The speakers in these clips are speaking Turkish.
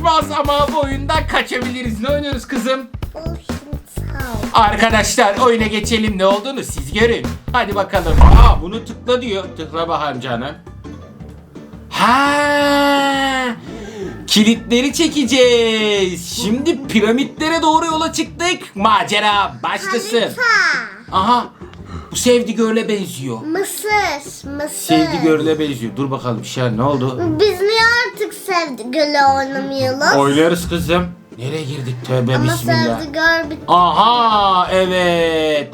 kaçmaz ama bu oyundan kaçabiliriz. Ne oynuyoruz kızım? Arkadaşlar oyuna geçelim ne olduğunu siz görün. Hadi bakalım. Aa bunu tıkla diyor. Tıkla bakayım canım. Ha! Kilitleri çekeceğiz. Şimdi piramitlere doğru yola çıktık. Macera başlasın. Aha. Bu Sevdi Gör'le benziyor. Mısır. Mısır. Sevdi Gör'le benziyor. Dur bakalım şey ne oldu? Biz niye artık Sevdi Gölü oynamayalım? Oynarız kızım. Nereye girdik? Tövbe Ama bismillah. Sevdi Göl bitti. Aha evet.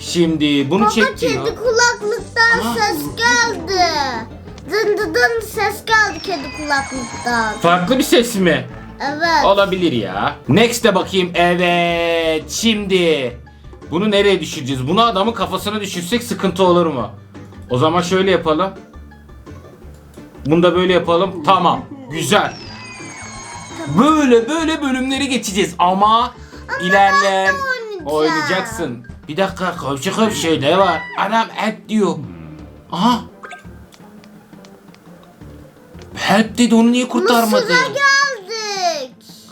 Şimdi bunu Baba çekiyor. kedi kulaklıktan Aha. ses geldi. Dın dı dın ses geldi kedi kulaklıktan. Farklı bir ses mi? Evet. Olabilir ya. Next'e bakayım. Evet. Şimdi bunu nereye düşüreceğiz? Bunu adamın kafasına düşürsek sıkıntı olur mu? O zaman şöyle yapalım. Bunu da böyle yapalım. Tamam. Güzel. Böyle böyle bölümleri geçeceğiz ama, ilerleyen oynayacağım. oynayacaksın. Bir dakika komşu şey ne var? Anam et diyor. Aha. Help dedi onu niye kurtarmadı? Mısır'a geldik.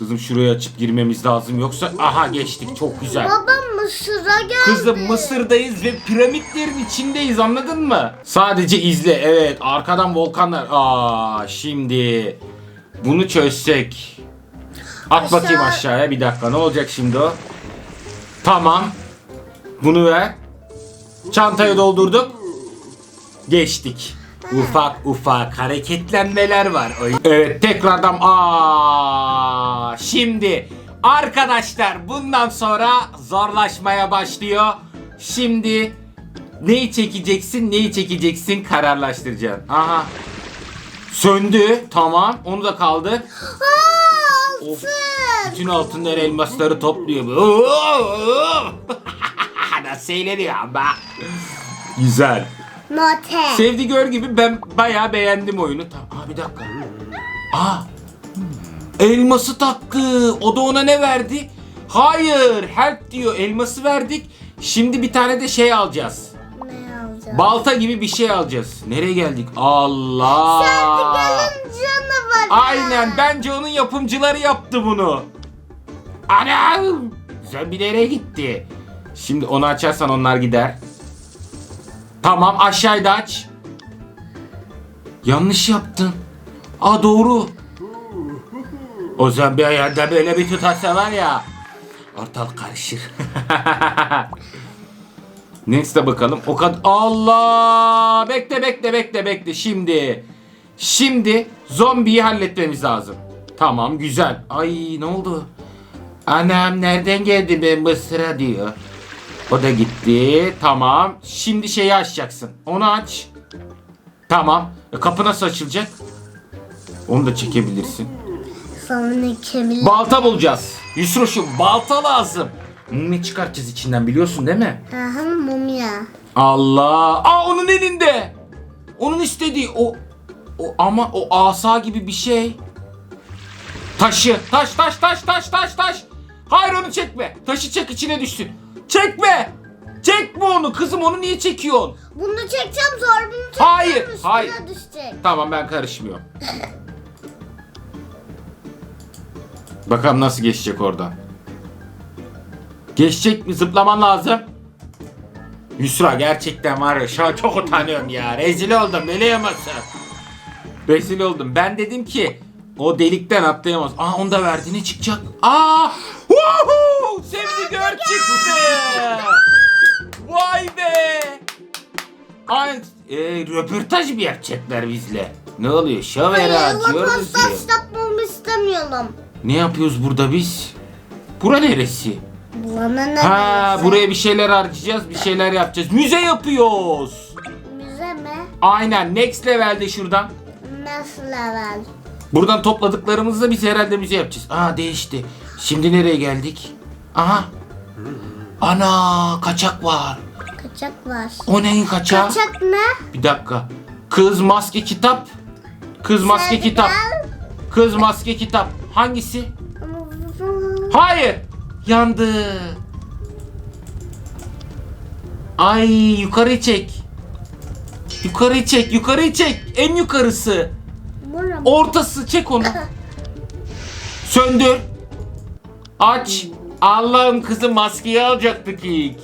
Kızım şurayı açıp girmemiz lazım yoksa aha geçtik çok güzel. Baba Mısır'a geldik. Kızım Mısır'dayız ve piramitlerin içindeyiz anladın mı? Sadece izle evet arkadan volkanlar. Aa şimdi bunu çözsek. At Aşağı- bakayım aşağıya bir dakika ne olacak şimdi o? Tamam. Bunu ver. Çantayı doldurduk. Geçtik. Ufak ufak hareketlenmeler var. Evet tekrardan aa şimdi arkadaşlar bundan sonra zorlaşmaya başlıyor. Şimdi neyi çekeceksin neyi çekeceksin kararlaştıracaksın. Aha. Söndü tamam onu da kaldır. Aa, Of. altın. Bütün altınları elmasları topluyor. Nasıl eğleniyor ama. Güzel. Note. Sevdi gör gibi ben bayağı beğendim oyunu. Aa bir dakika. Aa. Elması taktı. O da ona ne verdi? Hayır. Help diyor. Elması verdik. Şimdi bir tane de şey alacağız. ne alacağım? Balta gibi bir şey alacağız. Nereye geldik? Allah. Gelin canavarı. Aynen. Bence onun yapımcıları yaptı bunu. Anam. Nereye gitti. Şimdi onu açarsan onlar gider. Tamam aşağıyı da aç. Yanlış yaptın. Aa doğru. O zaman bir ayağında böyle bir tutarsa var ya. Ortalık karışır. Next'e bakalım. O kadar. Allah! Bekle bekle bekle bekle. Şimdi. Şimdi zombiyi halletmemiz lazım. Tamam güzel. Ay ne oldu? Anam nereden geldi ben Mısır'a diyor. O da gitti. Tamam. Şimdi şeyi açacaksın. Onu aç. Tamam. E, kapı nasıl açılacak? Onu da çekebilirsin. Sana ne kemil. Balta bulacağız. Yusroş'um balta lazım. Ne çıkartacağız içinden biliyorsun değil mi? Aha mumya. Allah. Aa onun elinde. Onun istediği o o ama o asa gibi bir şey. Taşı. Taş taş taş taş taş taş. Hayır onu çekme. Taşı çek içine düşsün. Çekme. Çekme onu kızım onu niye çekiyorsun? Bunu çekeceğim zor bunu çekeceğim. Hayır, üstüne hayır. düşecek. Tamam ben karışmıyorum. Bakalım nasıl geçecek oradan. Geçecek mi? Zıplaman lazım. Yusra gerçekten var ya şu an çok utanıyorum ya. Rezil oldum biliyor musun? Rezil oldum. Ben dedim ki o delikten atlayamaz. Aa onu da verdi ne çıkacak? Aa! Çıktı. Vay be! Ay, e, röportaj mı yapacaklar bizle? Ne oluyor? Şovera Hayır diyoruz ya. yapmamı istemiyorum. Ne yapıyoruz burada biz? Bura neresi? Bana ne Ha diyorsun? buraya bir şeyler harcayacağız, bir şeyler yapacağız. Müze yapıyoruz. Müze mi? Aynen next level'de şuradan. Nasıl level? Buradan topladıklarımızla biz herhalde müze yapacağız. Aa değişti. Şimdi nereye geldik? Aha. Ana kaçak var. Kaçak var. O neyin kaçağı? Kaçak ne? Bir dakika. Kız maske kitap. Kız maske Sen kitap. Kız maske kitap. Hangisi? Hayır. Yandı. Ay yukarı çek. Yukarı çek, yukarı çek. En yukarısı. Ortası çek onu. Söndür. Aç. Allah'ım kızım maskeyi alacaktık ilk.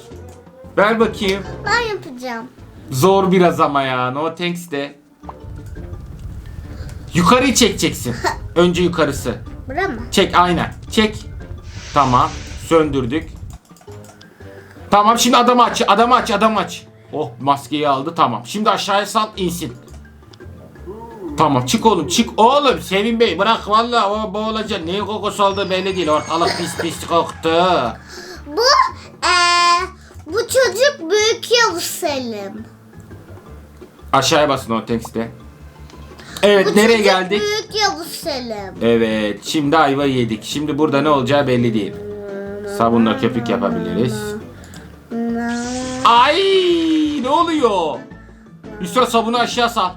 Ver bakayım. Ben yapacağım. Zor biraz ama ya. No thanks de. Yukarıyı çekeceksin. Önce yukarısı. Bura mı? Çek aynen. Çek. Tamam. Söndürdük. Tamam şimdi adamı aç. Adamı aç. Adamı aç. Oh maskeyi aldı tamam. Şimdi aşağıya sal insin. Tamam çık oğlum çık oğlum Sevin Bey bırak valla o boğulacak. Neyin kokusu olduğu belli değil. Ortalık pis pis koktu. Bu eee bu çocuk büyük Yavuz Selim. Aşağıya basın o tekste. Evet Bu nereye çocuk geldik? Büyük Yavuz Selim. Evet şimdi ayva yedik. Şimdi burada ne olacağı belli değil. Sabunla köpük yapabiliriz. Ay ne oluyor? Üstüne sabunu aşağı sal.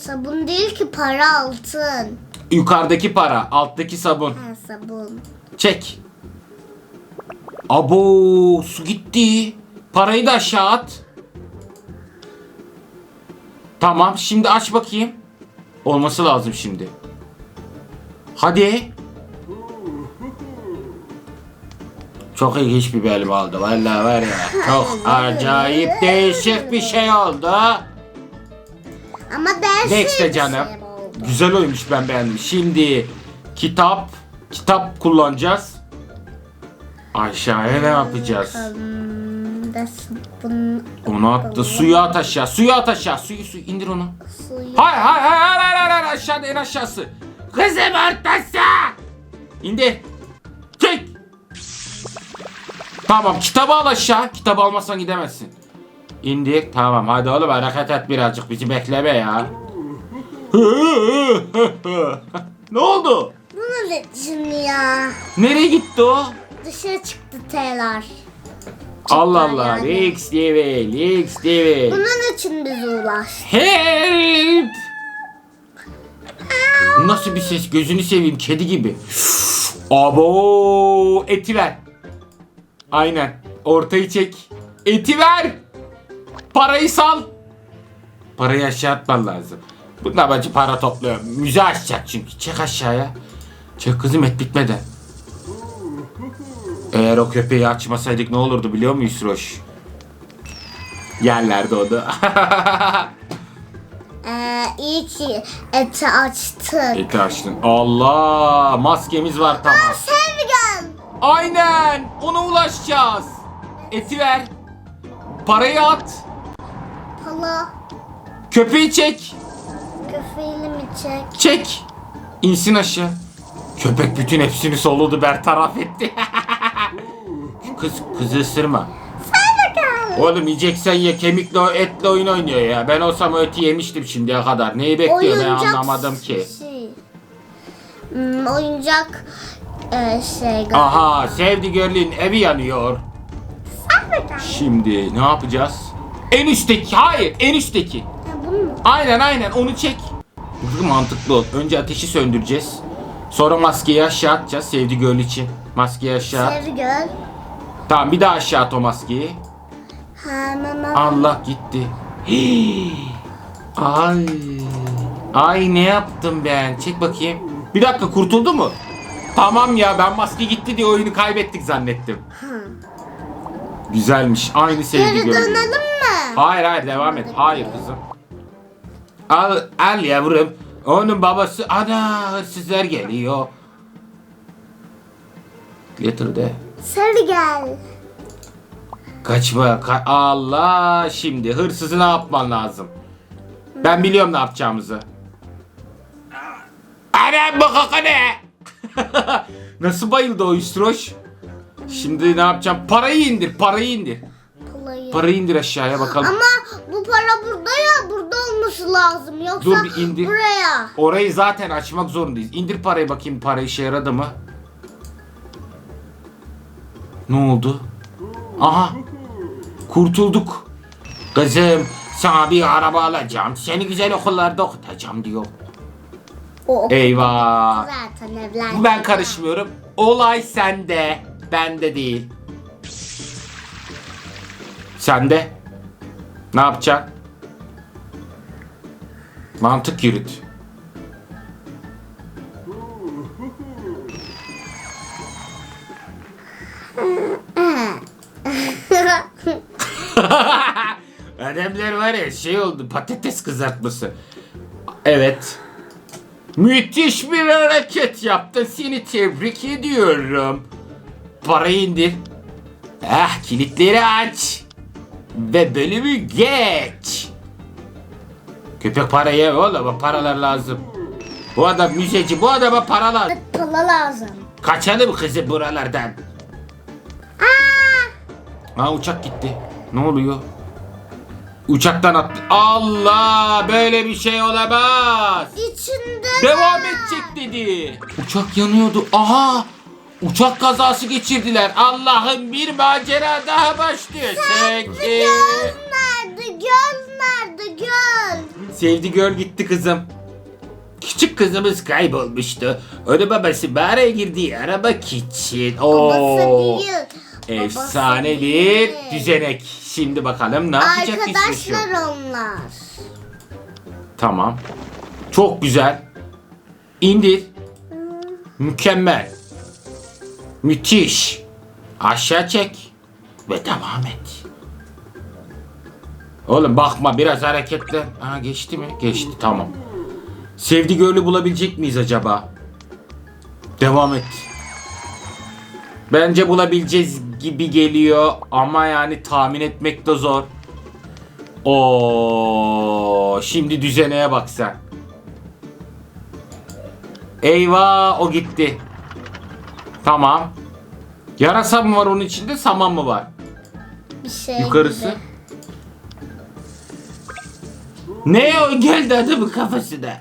Sabun değil ki para altın. Yukarıdaki para, alttaki sabun. Ha sabun. Çek. Abo su gitti. Parayı da aşağı at. Tamam şimdi aç bakayım. Olması lazım şimdi. Hadi. Çok ilginç bir bölüm oldu. Vallahi var ya. Çok acayip değişik bir şey oldu. Ama dersi Next de bir canım. şey. Güzel oymuş ben beğendim. Şimdi kitap kitap kullanacağız. Aşağıya ne yapacağız? Da Onu attı. Suya at aşağı. Suya at aşağı. Suyu suyu indir onu. suyu. Hayır hayır hayır hayır hayır, hayır. aşağıda en aşağısı. Kızım ortası. İndir. Çek. Tamam kitabı al aşağı. Kitabı almazsan gidemezsin. İndir. Tamam hadi oğlum hareket et birazcık bizi bekleme ya. ne oldu? Ne şimdi ya? Nereye gitti o? Dışarı çıktı teler. Allah Allah. yani. Lex TV, Lex TV. Bunun için biz uğraştık. Help! Nasıl bir ses? Gözünü seveyim kedi gibi. Abo! Eti ver. Aynen. Ortayı çek. Eti ver. Parayı sal. Parayı aşağı atman lazım. Bu nabacı para topluyor. Müze açacak çünkü. Çek aşağıya. Çek kızım et bitmeden. Eğer o köpeği açmasaydık ne olurdu biliyor musun Yusroş? Yerlerde o da. Ee, iyi ki eti açtık. Eti açtın. Allah! Maskemiz var tamam. Sevgen. Aynen! Ona ulaşacağız. Eti ver. Parayı at. Pala. Köpeği çek. Köfeğini mi çek? Çek. İnsin aşağı. Köpek bütün hepsini soludu bertaraf etti. Kız kızı ısırma. Oğlum yiyeceksen ye kemikle etle oyun oynuyor ya. Ben olsam o eti yemiştim şimdiye kadar. Neyi bekliyor ben anlamadım ki. Şey. Hmm, oyuncak e, şey. Aha Sevdi Görlü'nün evi yanıyor. Sevgen. Şimdi ne yapacağız? En üstteki hayır en üstteki. Ha, bunu mu? Aynen aynen onu çek. Mantıklı ol. Önce ateşi söndüreceğiz. Sonra maskeyi aşağı atacağız Sevdi Göl için. Maskeyi aşağı at. Sevgen. Tamam bir daha aşağı at o maskeyi. Ha, mama. Allah gitti. Hii. Ay. Ay ne yaptım ben? Çek bakayım. Bir dakika kurtuldu mu? Tamam ya ben maske gitti diye oyunu kaybettik zannettim. Güzelmiş. Aynı sevdi Geri Göl. dönelim mi? Hayır hayır devam et. Hayır kızım. Al al yavrum. Onun babası ana hırsızlar geliyor. Getir de. Sevgen. Kaçma. Ka- Allah şimdi hırsızı ne yapman lazım? Ben biliyorum ne yapacağımızı. Anam bu koku ne? Nasıl bayıldı o üstroş? Şimdi ne yapacağım? Parayı indir, parayı indir. Palayı. Parayı indir aşağıya bakalım. Ama bu para burada ya burada olması lazım. Yoksa Dur bir indir. buraya. Orayı zaten açmak zorundayız. İndir parayı bakayım para işe yaradı mı? Ne oldu? Aha. Kurtulduk. Kızım sana bir araba alacağım. Seni güzel okullarda okutacağım diyor. O Eyvah. zaten evlendi. Ben karışmıyorum. Olay sende. Bende değil. Sende. Ne yapacaksın? Mantık yürüt. Adamlar var ya şey oldu patates kızartması. Evet. Müthiş bir hareket yaptın. Seni tebrik ediyorum. Parayı indir. Ah kilitleri aç. Ve bölümü geç. Köpek parayı oğlum paralar lazım. Bu adam müzeci bu adama para lazım. Pala lazım. Kaçalım kızı buralardan. Aa! Ha uçak gitti. Ne oluyor? Uçaktan attı. Allah böyle bir şey olamaz. İçinde Devam edecek dedi. Uçak yanıyordu. Aha! Uçak kazası geçirdiler. Allah'ım bir macera daha başlıyor. Sevgi. Göl nerede? Göl nerede? Göl. Sevdi göl gitti kızım. Küçük kızımız kaybolmuştu. Onu babası mağaraya girdiği aramak için. Babası Oo. değil. Efsane Babası bir değil. düzenek. Şimdi bakalım ne yapacak İsveç yok. Arkadaşlar onlar. Tamam. Çok güzel. İndir. Mükemmel. Müthiş. Aşağı çek. Ve devam et. Oğlum bakma biraz hareketli. Ha geçti mi? Geçti tamam. Sevdi Gölü bulabilecek miyiz acaba? Devam et. Bence bulabileceğiz gibi geliyor ama yani tahmin etmek de zor. Oo, şimdi düzeneye bak sen. Eyvah o gitti. Tamam. Yarasa mı var onun içinde saman mı var? Bir şey Yukarısı. gibi. Ne o geldi adamın kafasına.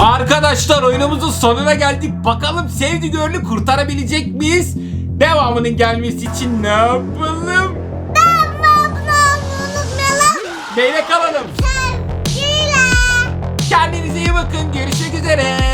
Arkadaşlar oyunumuzun sonuna geldik. Bakalım sevdi görünü kurtarabilecek miyiz? Devamının gelmesi için ne yapalım? Ben ne yapmam unutmayalım. Neyle kalalım? Sevgiyle. Kendinize iyi bakın. Görüşmek üzere.